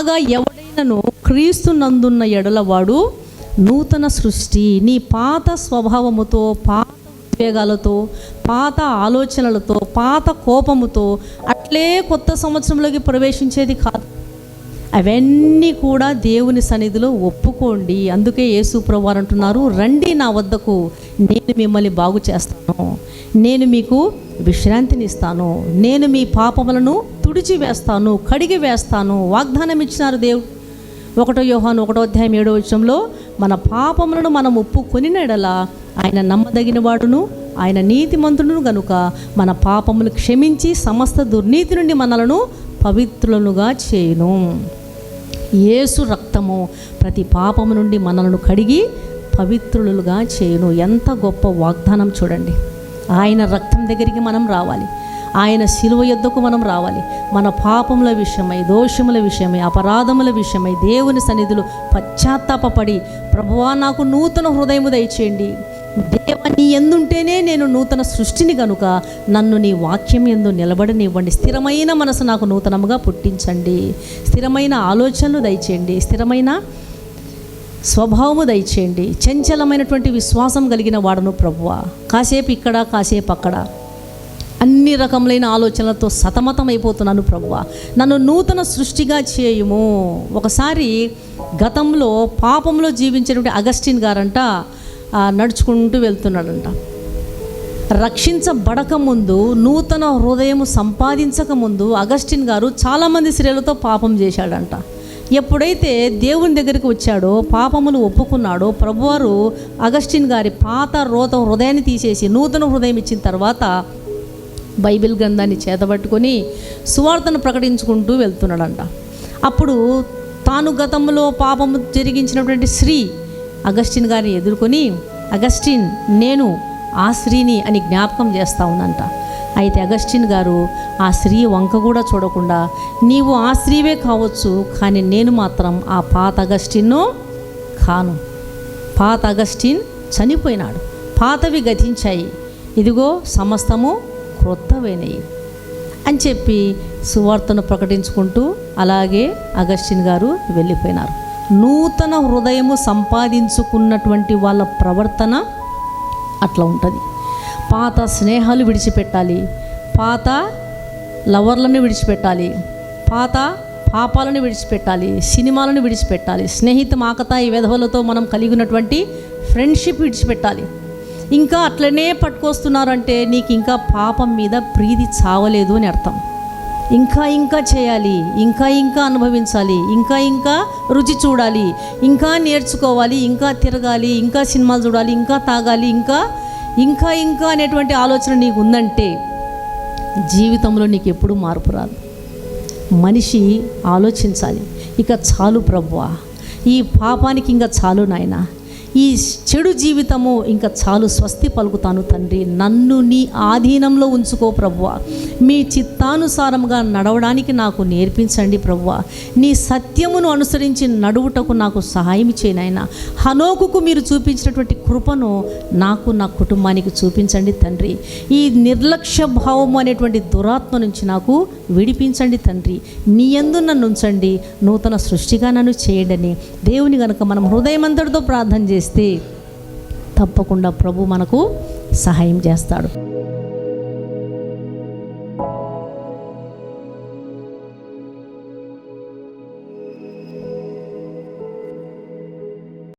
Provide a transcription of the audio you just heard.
కాగా ఎవడైనను క్రీస్తు నందున్న ఎడలవాడు నూతన సృష్టి. నీ పాత స్వభావముతో పాత ఉద్వేగాలతో పాత ఆలోచనలతో పాత కోపముతో అట్లే కొత్త సంవత్సరంలోకి ప్రవేశించేది కాదు. అవన్నీ కూడా దేవుని సన్నిధిలో ఒప్పుకోండి. అందుకే యేసు ప్రభువారు అంటున్నారు రండి నా వద్దకు నేను మిమ్మల్ని బాగు చేస్తాను. నేను మీకు విశ్రాంతిని ఇస్తాను నేను మీ పాపములను తుడిచి వేస్తాను కడిగి వేస్తాను. వాగ్దానం ఇచ్చినారు దేవుడు ఒకటో యోహాను ఒకటో అధ్యాయం ఏడో విషయంలో మన పాపములను మనం ఒప్పుకొనినడలా ఆయన నమ్మదగిన వాడును ఆయన నీతిమంతుడును గనుక మన పాపములు క్షమించి సమస్త దుర్నీతి నుండి మనలను పవిత్రులనుగా చేయను. యేసు రక్తము ప్రతి పాపము నుండి మనలను కడిగి పవిత్రులుగా చేయను. ఎంత గొప్ప వాగ్దానం చూడండి. ఆయన రక్తం దగ్గరికి మనం రావాలి. ఆయన శిలువ యొద్దకు మనం రావాలి. మన పాపముల విషయమై దోషముల విషయమై అపరాధముల విషయమై దేవుని సన్నిధులు పశ్చాత్తాపపడి ప్రభువా నాకు నూతన హృదయము దయచేయండి. దేవ నీ ఎందుంటేనే నేను నూతన సృష్టిని గనుక నన్ను నీ వాక్యం ఎందు నిలబడనివ్వండి. స్థిరమైన మనసు నాకు నూతనముగా పుట్టించండి. స్థిరమైన ఆలోచనలు దయచేయండి. స్థిరమైన స్వభావము దయచేయండి. చంచలమైనటువంటి విశ్వాసం కలిగిన వాడను ప్రభువ. కాసేపు ఇక్కడ కాసేపు అక్కడ. అన్ని రకములైన ఆలోచనలతో సతమతం అయిపోతున్నాను ప్రభువ. నన్ను నూతన సృష్టిగా చేయము. ఒకసారి గతంలో పాపంలో జీవించినటువంటి అగస్టిన్ గారంట నడుచుకుంటూ వెళ్తున్నాడంట. రక్షించబడక ముందు నూతన హృదయం సంపాదించక ముందు అగస్టిన్ గారు చాలామంది స్త్రీలతో పాపం చేశాడంట. ఎప్పుడైతే దేవుని దగ్గరికి వచ్చాడో పాపములు ఒప్పుకున్నాడో ప్రభువారు అగస్టిన్ గారి పాత రోత హృదయాన్ని తీసేసి నూతన హృదయం ఇచ్చిన తర్వాత బైబిల్ గ్రంథాన్ని చేతబట్టుకొని సువార్తను ప్రకటించుకుంటూ వెళ్తున్నాడంట. అప్పుడు తాను గతంలో పాపము జరిగించినటువంటి స్త్రీ అగస్టిన్ గారిని ఎదుర్కొని అగస్టిన్ నేను ఆ స్త్రీని అని జ్ఞాపకం చేస్తా ఉందంట అయితే అగస్టిన్ గారు ఆ స్త్రీ వంక కూడా చూడకుండా నీవు ఆ స్త్రీవే కావచ్చు కానీ నేను మాత్రం ఆ పాత అగస్టిన్ను కాను. పాత అగస్టిన్ చనిపోయినాడు. పాతవి గతించాయి. ఇదిగో సమస్తము క్రొత్తవైనవి అని చెప్పి సువార్తను ప్రకటించుకుంటూ అలాగే అగస్టిన్ గారు వెళ్ళిపోయినారు. నూతన హృదయము సంపాదించుకున్నటువంటి వాళ్ళ ప్రవర్తన అట్లా ఉంటుంది. పాత స్నేహాలు విడిచిపెట్టాలి పాత లవర్లను విడిచిపెట్టాలి పాత పాపాలను విడిచిపెట్టాలి సినిమాలను విడిచిపెట్టాలి స్నేహిత మాకత ఈ విధవలతో మనం కలిగి ఉన్నటువంటి ఫ్రెండ్షిప్ విడిచిపెట్టాలి. ఇంకా అట్లనే పట్టుకొస్తున్నారంటే నీకు ఇంకా పాపం మీద ప్రీతి చావలేదు అని అర్థం. ఇంకా ఇంకా చేయాలి ఇంకా ఇంకా అనుభవించాలి ఇంకా ఇంకా రుచి చూడాలి ఇంకా నేర్చుకోవాలి ఇంకా తిరగాలి ఇంకా సినిమాలు చూడాలి ఇంకా తాగాలి ఇంకా ఇంకా ఇంకా అనేటువంటి ఆలోచన నీకు ఉందంటే జీవితంలో నీకు ఎప్పుడు మార్పు రాదు. మనిషి ఆలోచించాలి ఇక చాలు ప్రభువా ఈ పాపానికి ఇంకా చాలు నాయన ఈ చెడు జీవితము ఇంకా చాలు స్వస్తి పలుకుతాను తండ్రి. నన్ను నీ ఆధీనంలో ఉంచుకో ప్రవ్వ మీ చిత్తానుసారంగా నడవడానికి నాకు నేర్పించండి ప్రవ్వ నీ సత్యమును అనుసరించి నడువుటకు నాకు సహాయం చేయనైనా హనోకుకు మీరు చూపించినటువంటి కృపను నాకు నా కుటుంబానికి చూపించండి తండ్రి. ఈ నిర్లక్ష్య భావము అనేటువంటి దురాత్మ నుంచి నాకు విడిపించండి తండ్రి. నీ యందు నన్ను ఉంచండి. నూతన సృష్టిగా నన్ను చేయండి దేవుని గనక మనం హృదయమంతటితో ప్రార్థన చేస్తే తప్పకుండా ప్రభు మనకు సహాయం చేస్తాడు.